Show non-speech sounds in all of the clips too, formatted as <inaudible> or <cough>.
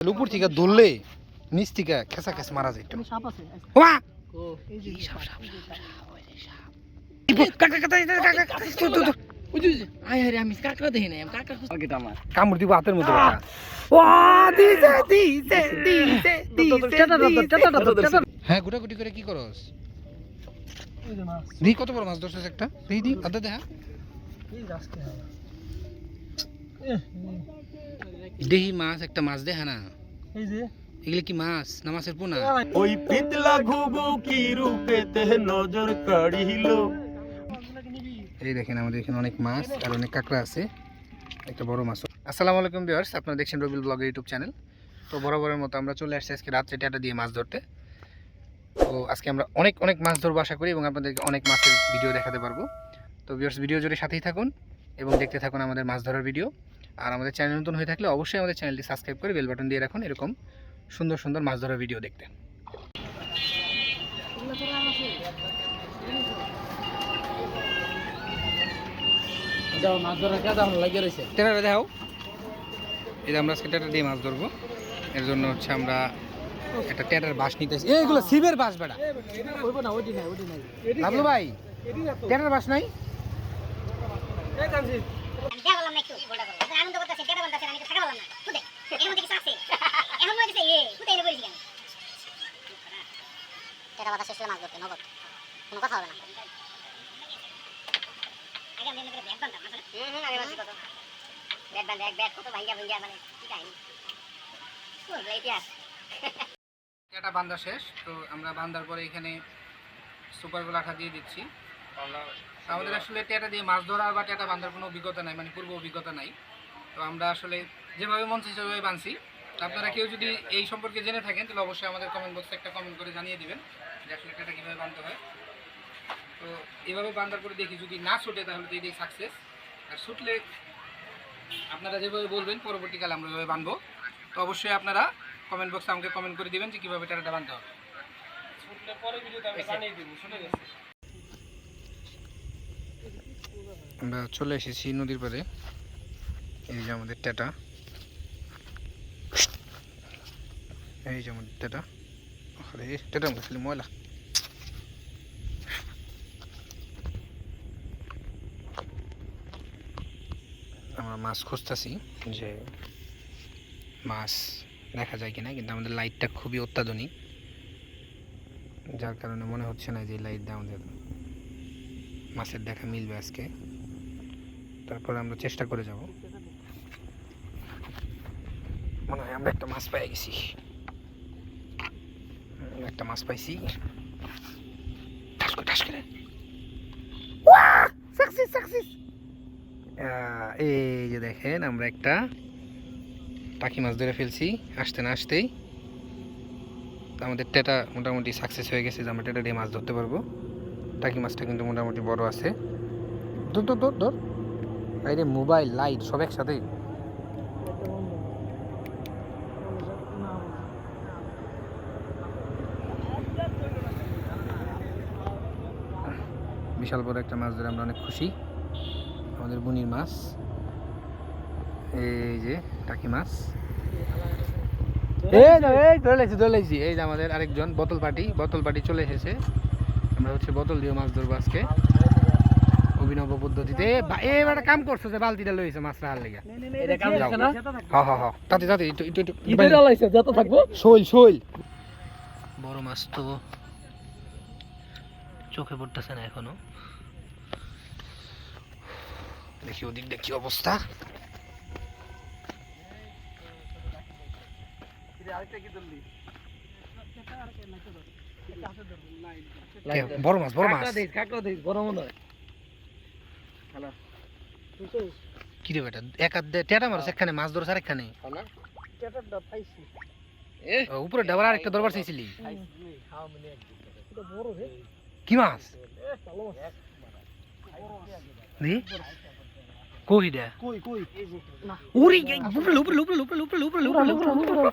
উপর থেকে ধরলে নিচ থেকে খেসা খেস মারা যায় কামড় দিব হাতের হ্যাঁ গুটাগুটি করে কি করস দি কত বড় মাছ ধরছিস একটা দি দি আদা দেখা দেহি মাছ একটা মাছ দেখা না এই যে। এগুলো কি মাছ না মাছের পোনা? ওই পিতলা ঘুঘু কি রূপেতে নজর কাড়িল? এই দেখেন আমাদের এখানে অনেক মাছ আর অনেক কাঁকড়া আছে। একটা বড় মাছ। আসসালামু আলাইকুম ভিউয়ার্স। আপনারা দেখছেন রবিল ব্লগের ইউটিউব চ্যানেল। তো বরাবরের মতো আমরা চলে আসছি আজকে রাত্রে টাটা দিয়ে মাছ ধরতে। তো আজকে আমরা অনেক অনেক মাছ ধরবো আশা করি এবং আপনাদেরকে অনেক মাছের ভিডিও দেখাতে পারব। তো ভিউয়ার্স ভিডিও জুড়ে সাথেই থাকুন এবং দেখতে থাকুন আমাদের মাছ ধরার ভিডিও। আর আমাদের চ্যানেল নতুন হয়ে থাকলে অবশ্যই আমাদের চ্যানেলটি সাবস্ক্রাইব করে বেল বাটন দিয়ে রাখুন এরকম সুন্দর সুন্দর মাছ ধরার ভিডিও দেখতে। দেখাও এই যে আমরা দিয়ে মাছ ধরবো। এর জন্য হচ্ছে আমরা একটা টেটার বাঁশ নিতেছি। এইগুলো বাঁশ লাভলু ভাই টেটার বাঁশ নাই? বললাম না একটু আনন্দ করতেছেন টাকা বলতেছেন আমি তো টাকা বললাম না। খুদে এর মধ্যে কিছু আছে? এখন মনে হচ্ছে এ খুদে এনে বলেছি কেন? টাকা বাতাস শেষ মাছ ধরতে নগদ। কোনো কথা হবে না। আগে আমি এমনি করে ব্যাগ বান্ধতাম আসলে হুম হুম আগে মাসি কত ব্যাগ বান্ধে এক ব্যাগ কত ভাঙ্গা ভাঙ্গা মানে কি কাহিনী? বলব ইতিহাস। টেটা বান্ধা শেষ তো আমরা বান্ধার পরে এখানে সুপারগুলো আঠা দিয়ে দিচ্ছি। আমাদের আসলে টেটা দিয়ে মাছ ধরা বা টেটা বাঁধার কোনো অভিজ্ঞতা নাই মানে পূর্ব অভিজ্ঞতা নাই। তো আমরা আসলে যেভাবে মন চাইছে সেভাবে বানছি আপনারা কেউ যদি এই সম্পর্কে জেনে থাকেন তাহলে অবশ্যই আমাদের কমেন্ট বক্সে একটা কমেন্ট করে জানিয়ে দিবেন যে আসলে টেটা কীভাবে বানতে হয়। তো এইভাবে বান্ধার করে দেখি যদি না ছুটে তাহলে তো এটাই সাকসেস আর ছুটলে আপনারা যেভাবে বলবেন পরবর্তীকালে আমরা ওইভাবে বানবো। তো অবশ্যই আপনারা কমেন্ট বক্সে আমাকে কমেন্ট করে দিবেন যে কীভাবে টেরাটা বানতে হবে। আমরা চলে এসেছি নদীর পাড়ে। এই যে আমাদের টেটা। এই যে আমাদের টেটা। আরে, টেটা মধ্যে খালি ময়লা। আমরা মাছ খুঁজতেছি যে মাছ দেখা যায় কিনা, কিন্তু আমাদের লাইটটা খুবই অত্যাধুনিক। যার কারণে মনে হচ্ছে না যে লাইট দিয়ে আমাদের মাছের দেখা মিলবে আজকে। তারপর আমরা চেষ্টা করে যাব। মনে হয় আমরা একটা মাছ পেয়ে গেছি। একটা মাছ পাইছি। এই যে দেখেন আমরা একটা টাকি মাছ ধরে ফেলছি আসতে না আসতেই। আমাদের টেটা মোটামুটি সাকসেস হয়ে গেছে যে আমরা টেটা দিয়ে মাছ ধরতে পারব। টাকি মাছটা কিন্তু মোটামুটি বড় আছে। ধর ধর ধর ধর। বাইরে মোবাইল, লাইট, সব একসাথে। বিশাল বড় একটা মাছ ধরে আমরা অনেক খুশি। আমাদের বুনির মাছ। এই যে, টাকি মাছ। এই এই ধরে ধরে এই যে আমাদের আরেকজন, বোতল পার্টি বোতল পার্টি চলে এসেছে। আমরা হচ্ছে বোতল দিয়ে মাছ ধরবো আজকে। অভিনব পদ্ধতিতে। এবারে কাম করছ যে বালতিটা লইছে মাছটা হার লেগে। হ্যাঁ হ্যাঁ হ্যাঁ তাতে তাতে যত থাকব। শৈল শৈল। বড় মাছ তো চোখে পড়তেছে না এখনও। দেখি ওদিক দেখি অবস্থা। বড় মাছ বড় মাছ। বড় মনে হয়। কি রে বেটা এক টেটা মারছ একখানে মাছ ধরছ ও, উপরে ডাবল আরেকটা দরবার চাইছিলি কি মাছ দি কই দে কই কই উড়ি উপরে উপরে উপরে উপরে উপরে উপরে উপরে উপরে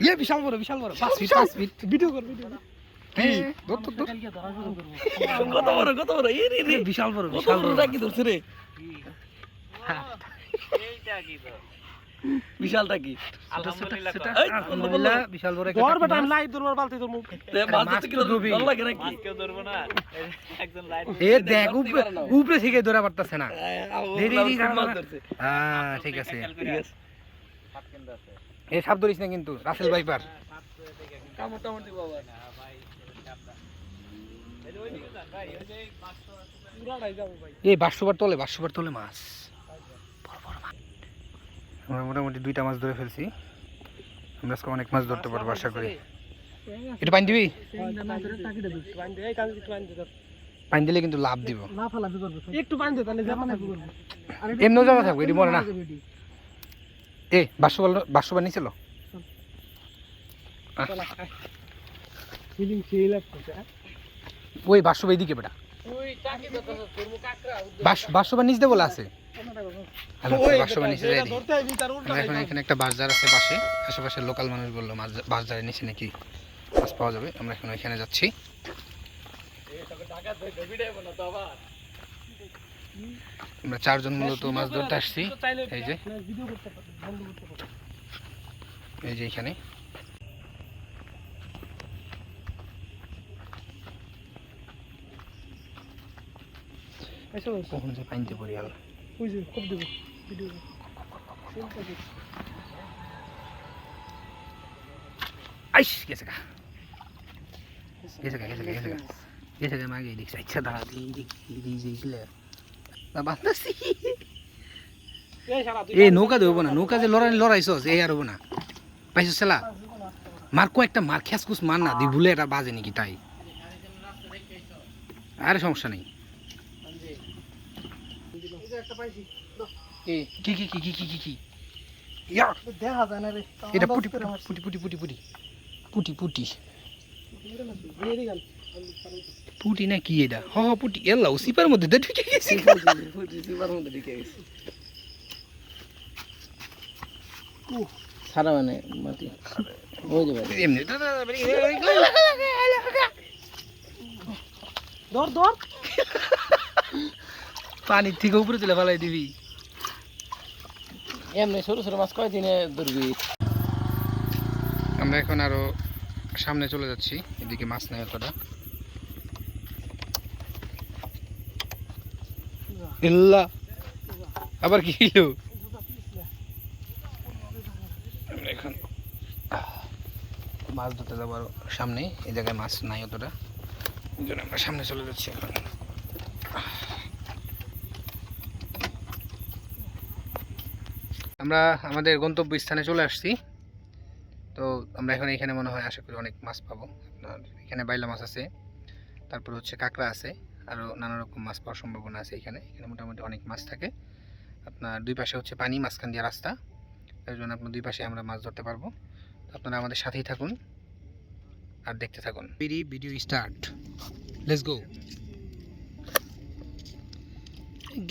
ইয়ে বিশাল বড় বিশাল বড় ফিট ফিট ভিডিও কর ভিডিও উপরে থেকে ধরা পারতাছে না। হ্যাঁ, ঠিক আছে। এ সাপ ধরিস না কিন্তু রাসেল ভাইপার। না ভাই। এই বাসুবার তলে বাসুবার তলে মাছ। আমরা মোটামুটি দুইটা মাছ ধরে ফেলছি। আমরা আজকে অনেক মাছ ধরতে পারব আশা করি। এটা পানি দিবি? পানি দিলে কিন্তু লাভ দিব। একটু পানি দে তাহলে জামা এমনিও থাকবে এটি মরে না। এ বাসুবার বাসুবার নিছিল ফিলিং সেই ওই বাসব এদিকে বেটা। বাসবার নিচ দেবো আছে। এখন এখানে একটা আছে পাশে। আশেপাশের লোকাল মানুষ বলল নিচে নাকি মাছ পাওয়া যাবে? আমরা এখন ওইখানে যাচ্ছি। আমরা চারজন মূলত মাছ ধরতে আসছি। এই যে। এই যে এখানে। কখন যে পানিতে পড়ি আল ওই যে খুব দেবো ভিডিও আইস গেছে গা গেছে গা গেছে গা গেছে গা গেছে গা মাগে দেখছি আচ্ছা দাঁড়া দেখি এ নৌকা দেবো না নৌকা যে লড়াই লড়াইছস এই আর হব না। পাইছস সেলা মার কয়েকটা মার খেসকুস মার না দি ভুলে এটা বাজে নাকি তাই। আরে সমস্যা নেই। কি? কি কি কি কি কি কি ইয়া! দেখা যায় না রে। এটা পুটি পুটি পুটি পুটি পুটি। পুটি পুটি। পুটি না কি এটা? হ হ পুটি। এল্লা সিপার মধ্যে ঢুকে গেছে। সিপার মধ্যে ঢুকে গেছে। সারা মানে মাটি। ওই যে ভাই এমনি ধর ধর। পানির থেকে উপরে তুলে ফেলাই দিবি। এমনি সরু সরু মাছ কয় দিনে ধরবি? আমরা এখন আরও সামনে চলে যাচ্ছি এদিকে মাছ নেই অতটা। ইল্লা আবার কি হলো আমরা এখন মাছ ধরতে যাব আরও সামনে এই জায়গায় মাছ নাই অতটা। এই জন্য আমরা সামনে চলে যাচ্ছি এখন। আমরা আমাদের গন্তব্য স্থানে চলে আসছি। তো আমরা এখন এখানে মনে হয় আশা করি অনেক মাছ পাবো। আপনার এখানে বাইলা মাছ আছে তারপর হচ্ছে কাঁকড়া আছে আরও নানা রকম মাছ পাওয়ার সম্ভাবনা আছে এখানে। এখানে মোটামুটি অনেক মাছ থাকে। আপনার দুই পাশে হচ্ছে পানি মাঝখান দিয়ে রাস্তা। তার জন্য আপনার দুই পাশে আমরা মাছ ধরতে পারব। আপনারা আমাদের সাথেই থাকুন আর দেখতে থাকুন। Video video start let's go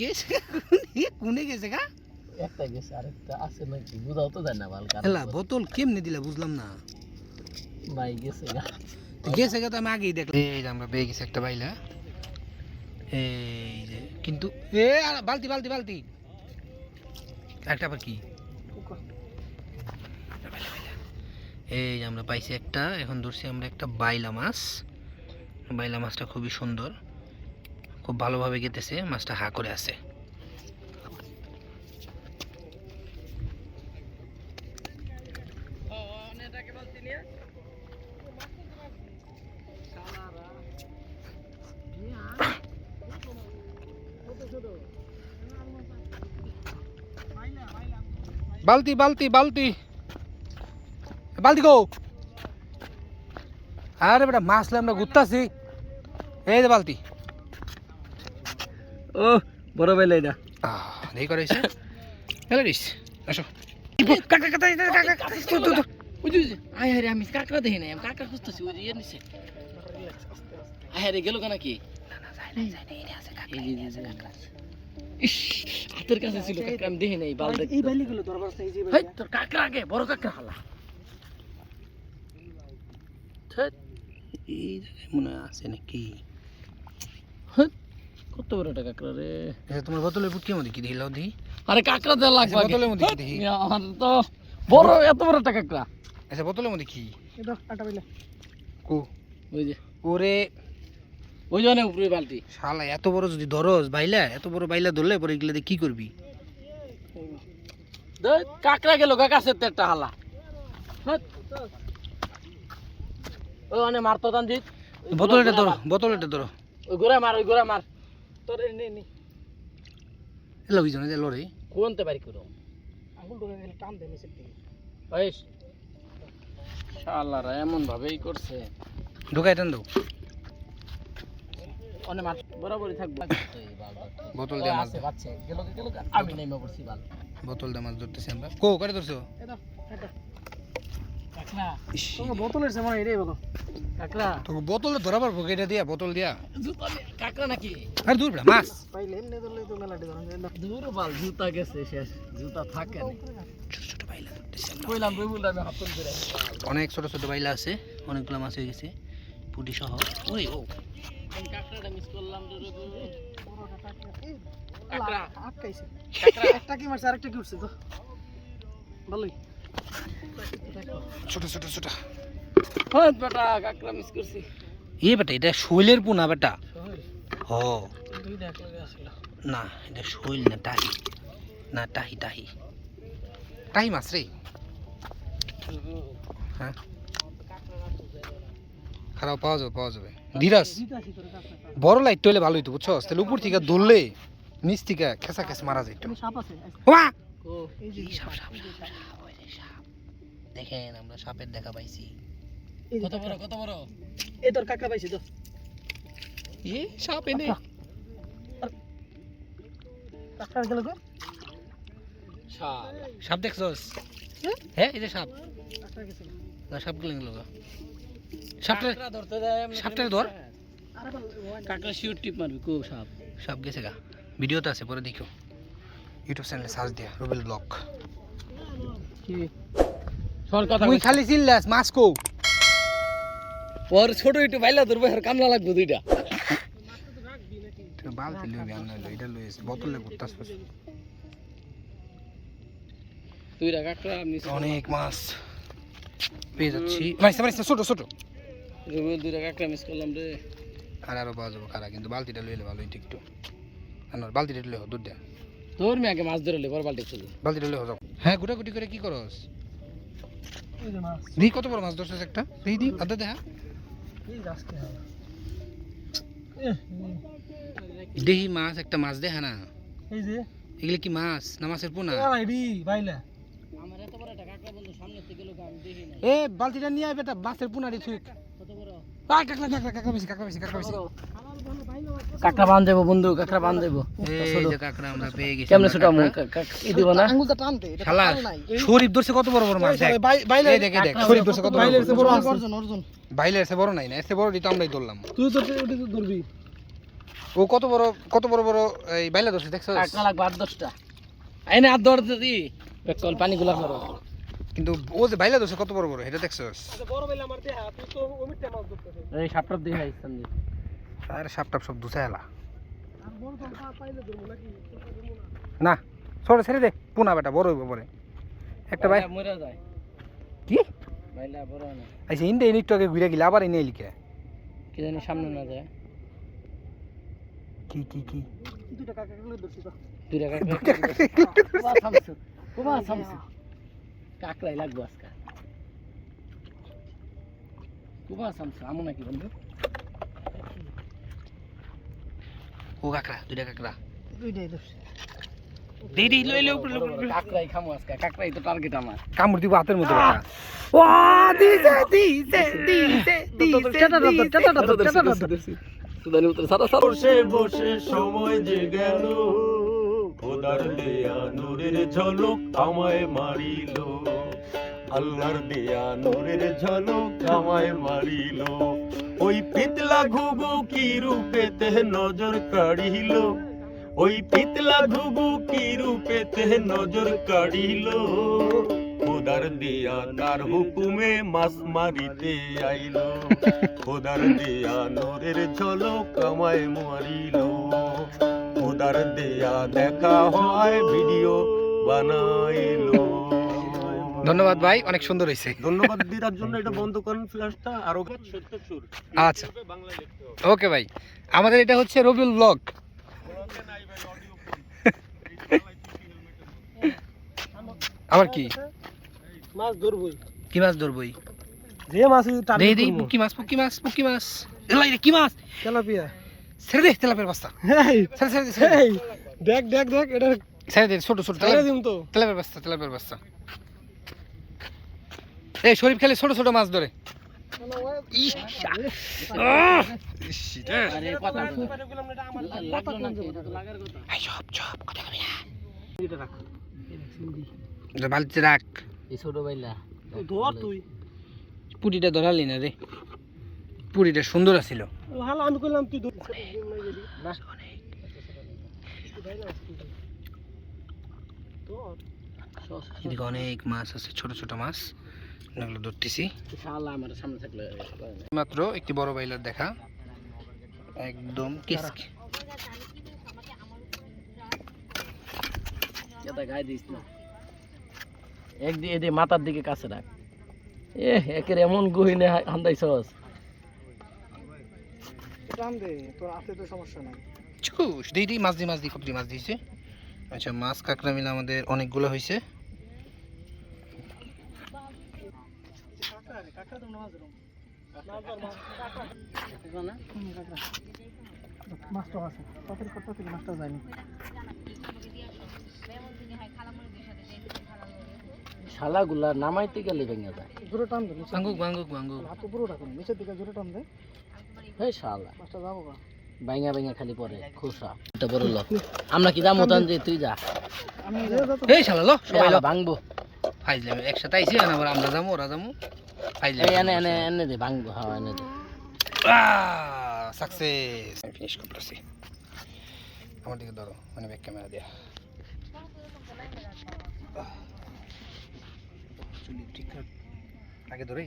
গেছে। <laughs> কোনে গেছে গা? একটা গেছে আরেকটা আছে নাকি? বুঝাও তো যায় না ভালো হেলা বোতল কেমনে দিলা বুঝলাম না। নাই গেছে গা। গেছে গা তো আমি আগেই দেখলাম। এই যে আমরা পেয়ে গেছি একটা বাইলা। এই যে কিন্তু এ বালতি বালতি বালতি। একটা আবার কি? এই যে আমরা পাইছি একটা এখন ধরছি আমরা একটা বাইলা মাছ। বাইলা মাছটা খুবই সুন্দর। খুব ভালোভাবে গেতেছে মাছটা হা করে আছে। বালতি বালতি বালতি। বালতি গো আরে বেটা মাছলে আমরা ঘুরতাছি। এই বালতি। ও বড় লাইদা এটা নেই করে এলিস আসো। আয় হরে আমি কাঁকড়া দেখি নাই আমি কাঁকড়া খুঁজতেছি কাকা ইয়ে নিছে। আয় হরে গেল কেন কি না না যাই না যাই না এটা আছে কাঁকড়া ইস, হাতের কাছে ছিল কাকড়া আমি দেখি নাই বাল এই বালিগুলো দরবার আছে এই তোর কাকড়া আগে বড় কাকড়া হালা। এই জায়গায় মনে হয় আছে নাকি? কত বড় একটা কাকড়া রে। তোমার বোতলের পুটকি মধ্যে কি দিলাও দি? আরে কাঁকড়া দেওয়া লাগবে বোতলের মধ্যে কি? মিয়া, আমার তো বড় এত বড় একটা কাঁকড়া। আচ্ছা বোতলের মধ্যে কি? এটা আটা বিলে। কো? ওই যে। ওরে ওই জন্য উপরে বালতি। শালা এত বড় যদি ধরস বাইলা এত বড় বাইলা ধরলে পরে এগুলো দিয়ে কি করবি? কাঁকড়া গেল তো একটা হালা। ওই মানে মারতো তানজিৎ বোতলটা গোড়া ধরো মার। বোতলটা ধরো। ওই গোড়া মার ওই গোড়া মার। তোর নে নে। এলো কি জানো যে লড়ে। কোনতে পারি করো? আঙুল ধরে দিলে টান দে নিচের দিকে। ওই শালারা এমন ভাবেই করছে। ঢোকাই টান দাও অনেক মাছ বরাবরই থাকব। বোতল দিয়ে মাছ আছে গেল গেল আমি নেমে পড়ছি বাল। বোতল দিয়ে মাছ ধরতেছি আমরা। কো করে ধরছো? এটা এটা কাঁকড়া। ইস, তোমার বোতলের সময় এটাই বলো। কাঁকড়া। তোকে বোতল ধরা পারব এটা দিয়া বোতল দিয়া। কাঁকড়া নাকি? আরে দূর বেড়া মাছ। পাইলে এমনি ধরলে তো মেলাটি ধরুন দূর বাল জুতা গেছে শেষ জুতা থাকে না ছোট ছোট বাইলা ধরতেছি কইলাম আমি অনেক ছোট ছোট বাইলা আছে অনেকগুলো মাছ হয়ে গেছে পুটি সহ। ওই ও মিস করলাম রে রে রে। আটকাইছে। একটা কি মারছে আরেকটা কি উঠছে তো ভালোই ছোট ছোট ছোট। হ্যাঁ বেটা কাঁকড়া মিস করছি। এ বেটা এটা শৈলের পোনা বেটা। না এটা শৈল না টাহি। না টাহি টাহি। টাহি মাছ রে। হ্যাঁ। খারাপ পাওয়া যাবে পাওয়া যাবে। ধীরাজ। বড় লাইট হইলে ভালো হইতো বুঝছ তাহলে উপর থেকে ধরলে নিচ থেকে খেসা খেস মারা যেত তুমি সাপ আছে? ও এই যে সাপ সাপ সাপ সাপ, ওই যে সাপ। দেখেন আমরা সাপের দেখা পাইছি। কত বড় কত বড়? এই তোর কাকা পাইছি তো এ সাপ এনে। কাকা। গেল গো। শাল সাপ দেখছস? হ্যাঁ? এই যে সাপ। না সাপগুলো গেল সাপটা ধর। কাঁকড়া শিওর টিপ মারবি সাপ। সাপ গেছে গা। ভিডিওতে আছে পরে দেখো ইউটিউব চ্যানেলে সার্চ দিয়া রুবেল ব্লগ তুই খালি চিল্লাস মাছ কো। ওর ছোট একটু বাইলা ধরবে আর কামলা লাগবে দুইটা। তুই বালতি লইবি আন লইলো এটা লইস বোতলে ঘুরতাস কাঁকড়া মিস অনেক মাছ। পেয়ে যাচ্ছি। মাইসা মাইসা ছোট ছোট। রুবেল দুইটা কাঁকড়া মিস করলাম রে। আর আরও পাওয়া যাব খারা কিন্তু বালতিটা লইলে ভালো হইতো একটু। আনোর বালতিটা লইলে দুধ দেয়া তোর মেয়ে আগে মাছ ধরে পর বাল্টি চলে বালতিটা লইলে যাও। হ্যাঁ গুটাগুটি করে কি করস? এই দি কত বড় মাছ ধরছিস একটা? দি দি আদা দেখা দেহি মাছ একটা মাছ দেখা না এই যে। এগুলো কি মাছ না মাছের পোনা? বাইলা আমার এত বড় একটা কাঁকড়া বন্ধু সামনে থেকে গেল আমি দেখি না এ বালতিটা নিয়ে আয় বেটা মাছের পোনা রে তুই কাকড়া বান দেবো বন্ধু কাঁকড়া বান দেবো এই যে কাকড়া আমরা পেয়ে গেছি কেমনে ছোট ই দিব না। আঙ্গুলটা টানতে এটা শালা শরীফ ধরছে কত বড় বড় মাছ শরীফ ধরছে বড় বাইলের সে বড় নাই না এসে বড় তো আমরাই ধরলাম। তুই তো ধরবি। ও কত বড় কত বড় বড় এই বাইলা ধরছে দেখছ কাঁকড়া লাগবে আট দশটা। আইনে হাত ধরতে দি। কল পানি গুলা করো কিন্তু ও যে বাইলা ধরছে কত বড় বড় এটা দেখছ বড় বাইলা আমার দেহা তুই তো ওমিটটা মাছ ধরতেছিস এই সাপটার দিয়ে হাই সন্দীপ আর সাপটাপ সব দুসা এলা আর বড় তো পাইলে ধরবো নাকি না ছোট ছেড়ে দে পুনা বেটা বড় হইব পরে একটা ভাই মরে যায় কি বাইলা বড় না আচ্ছা ইন্ডে একটু আগে ঘুরে গেলে আবার এনে লিখে কি জানি সামনে না যায় কি কি কি দুইটা কাকা গুলো ধরছি তো দুইটা কাঁকড়া কুবা সামসু কুবা সামসু কাঁকড়াই লাগবে আজকে। কুবা সামসু আমু নাকি বন্ধু? ও কাকড়া দুইটা কাকড়া। দুইটাই ধরছি দে দে লই লই উপরে উপরে কাঁকড়াই খামু আজকে কাঁকড়াই তো টার্গেট আমার। কামড় দিব হাতের মধ্যে ও দিছে দিছে দিছে দিছে সুদানি উত্তর সারা সারা বসে বসে সময় যে গেল। খোদার দেয়া নূরের ঝলক আমায় মারিল। আল্লাহর দেয়া নূরের ঝলক আমায় মারিল। ওই পিতলা ঘুঘু কি নজর কাড়িল। ওই পিতলা ঘুঘু কি নজর কাড়িল। খোদার দেয়া তার হুকুমে মাছ মারিতে আইল। খোদার দেয়া নূরের ঝলক আমায় মারিল। ফিল্টার দেয়া দেখা হয় ভিডিও বানাইলো। ধন্যবাদ ভাই অনেক সুন্দর হয়েছে ধন্যবাদ দিদার জন্য এটা বন্ধ করেন ফ্ল্যাশটা আরও আচ্ছা। বাংলা লিখতে হবে ওকে ভাই আমাদের এটা হচ্ছে রবিউল ব্লগ। আবার কি? মাছ ধরবই। কি মাছ ধরবই? যে মাছ দেই দেই পুকি মাছ পুকি মাছ পুকি মাছ। এলাই রে কি মাছ? তেলাপিয়া। ছেড়ে দে তেলাপের বস্তা ছেড়ে ছেড়ে ছেড়ে দেখ দেখ দেখ এটা ছেড়ে দে ছোট ছোট ছেড়ে দিম তো তেলাপের বস্তা তেলাপের বস্তা এই শরীফ খেলে ছোট ছোট মাছ ধরে ইস, আহ! ইস, রে। আরে কথা কই। লাগল না কি? এটা তো লাগার কথা। এই চুপ, চুপ, কথা কবি না। এটা রাখ ছোট বাইলা ধর তুই পুরিটা ধরালি না রে পুরিটা সুন্দর আছিল। আমি কইলাম তুই এদিকে অনেক মাছ আছে ছোট ছোট মাছ। এগুলো ধরতেছি। মাত্র একটি বড় বাইলার দেখা। একদম কিস এটা গায়ে দিস না। এক দিয়ে এদিকে মাথার দিকে কাছে রাখ। এ একের এমন গহিনে হান্দাইছস। টান দে তোর হাতে তো সমস্যা নাই। চুস দিই দিই মাছ মাছ দিই কপটি মাছ দিয়েছে। আচ্ছা মাছ কাঁকড়া মিলে আমাদের অনেকগুলো হয়েছে। মাছটা আছে তাদের কথা থেকে মাছটা যায়নি শালাগুলা নামাইতে গেলে ভেঙে যায়। জোরে টান দে হাত উপরে রাখুন নিচের দিকে জোরে টান দে। হে শালা। বাইঙা বাইঙা খালি পরে খোসা এটা বড় লোক। আমরা কি তান যে তুই যা। এই শালা লো সবাই লো। ভাঙবো। ফাইজলাম একসাথে আইছি আবার আমরা যাব ওরা যাব। ফাইজলাম এনে এনে এনে দে ভাঙবো হ্যাঁ এনে দে। সাকসেস ফিনিশ করতেছি আমার দিকে ধরো মানে ব্যাক ক্যামেরা দিয়া। চুলি ঠিক। আগে ধরে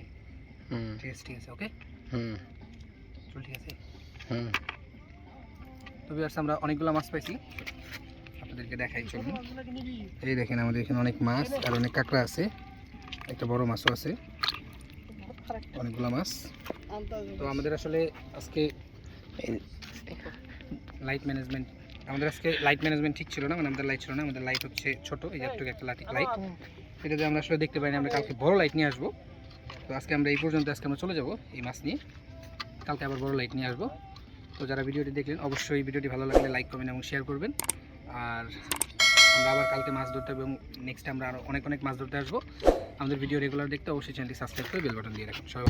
ঠিক আছে ঠিক আছে ওকে হুম। চুল ঠিক আছে? হুম। তো বিয়ার্স আমরা অনেকগুলো মাছ পাইছি। আপনাদেরকে দেখাই চলুন। এই দেখেন আমাদের এখানে অনেক মাছ আর অনেক কাঁকড়া আছে। একটা বড় মাছও আছে। অনেকগুলো মাছ। তো আমাদের আসলে আজকে লাইট ম্যানেজমেন্ট আমাদের আজকে লাইট ম্যানেজমেন্ট ঠিক ছিল না মানে আমাদের লাইট ছিল না আমাদের লাইট হচ্ছে ছোট এই একটু একটা লাইট লাইট এটাতে আমরা আসলে দেখতে পাই না আমরা কালকে বড় লাইট নিয়ে আসব। তো আজকে আমরা এই পর্যন্ত আজকে আমরা চলে যাব এই মাছ নিয়ে। কালকে আবার বড় লাইট নিয়ে আসব। তো যারা ভিডিওটি দেখলেন, অবশ্যই ভিডিওটি ভালো লাগলে লাইক, কমেন্ট এবং শেয়ার করবেন। আর আমরা আবার কালকে মাছ ধরতে হবে এবং নেক্সট আমরা আরও অনেক অনেক মাছ ধরতে আসব। আমাদের ভিডিও রেগুলার দেখতে অবশ্যই চ্যানেলটি সাবস্ক্রাইব করে বেল বাটন দিয়ে রাখুন। সবাই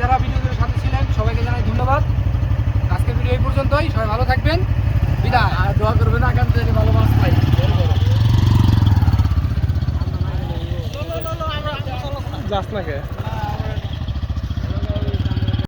যারা ভিডিওর সাথে ছিলেন, সবাইকে জানাই ধন্যবাদ। আজকের ভিডিও এই পর্যন্তই। সবাই ভালো থাকবেন। আর দোয়া করবেন আগামী থেকে ভালো মাছ পাই যাস না কে?